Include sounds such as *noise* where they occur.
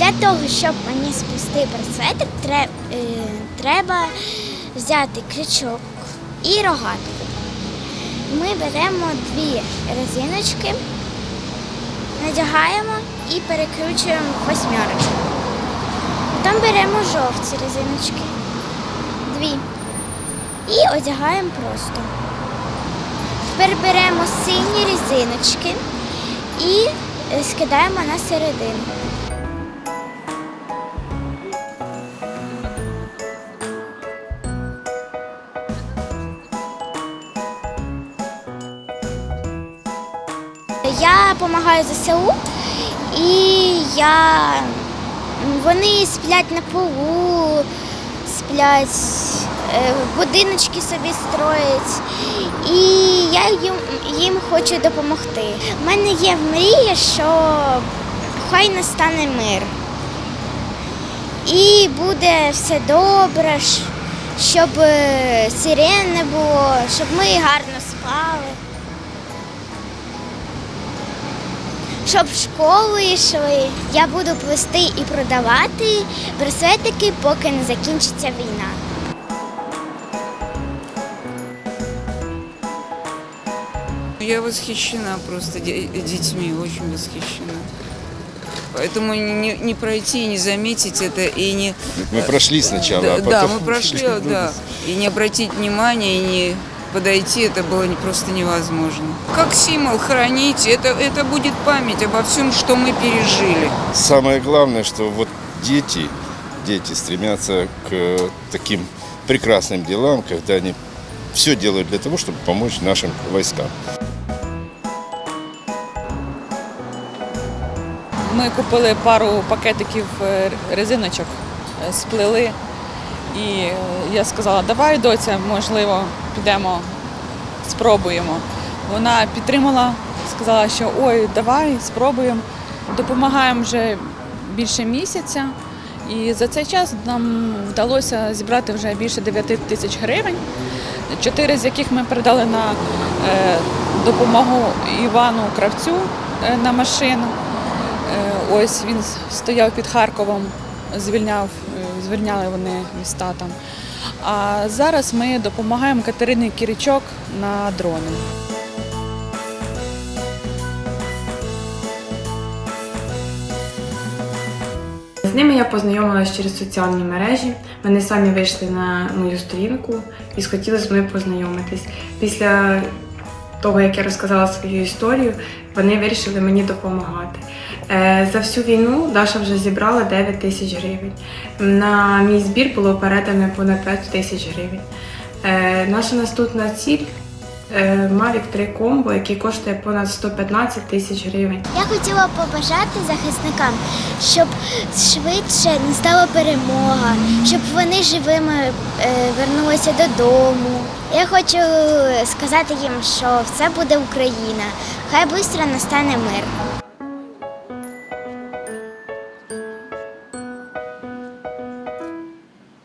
Для того, щоб мені спусти браслетик, е, треба взяти крючок і рогатку. Ми беремо дві резиночки, надягаємо і перекручуємо восьмерочку. Потім беремо жовті резиночки, дві, і одягаємо просто. Тепер беремо сині резиночки і е, скидаємо на середину. Я допомагаю ЗСУ і я... вони сплять на полу, сплять, е, будиночки собі строять. І я їм, їм хочу допомогти. У мене є мрія, що хай настане мир. І буде все добре, щоб е, сирен не було, щоб ми гарно спали. Щоб в школу йшли, я буду плести і продавати браслетики, поки не закінчиться війна. Я восхищена просто де- детьми, очень восхищена. Поэтому не, не пройти, не заметить это и не... Мы прошли сначала, да, а да, потом... мы прошли, *laughs* да. *laughs* И не обратить внимания, и не подойти, это было не- просто невозможно. Как символ хранить, это, это будет память обо всем, что мы пережили. Самое главное, что вот дети, дети стремятся к э, таким прекрасным делам, когда они все делают для того, чтобы помочь нашим войскам. Ми купили пару пакетиків резиночок, е, сплели. І е, я сказала, давай, доця, можливо, підемо, спробуємо. Вона підтримала, сказала, що ой, давай, спробуємо. Допомагаємо вже більше місяця. І за цей час нам вдалося зібрати вже більше 9 тисяч гривень, чотири з яких ми передали на е, допомогу Івану Кравцю е, на машину. Е, Ось він стояв під Харковом, звільняв, звільняли вони міста там. А зараз ми допомагаємо Катерині Кірічок на дрони. З ними я познайомилася через соціальні мережі. Вони самі вийшли на мою сторінку і схотіли з мною познайомитись. Після того, як я розказала свою історію, вони вирішили мені допомагати. Е, За всю війну Даша вже зібрала 9 тисяч гривень. На мій збір було передано понад 5 тисяч гривень. Е, Наша наступна ціль Mavic 3 комбо, який коштує понад 115 тисяч гривень. Я хотіла побажати захисникам, щоб швидше настала перемога, щоб вони живими е, вернулися додому. Я хочу сказати їм, що все буде Україна. Хай швидко настане мир.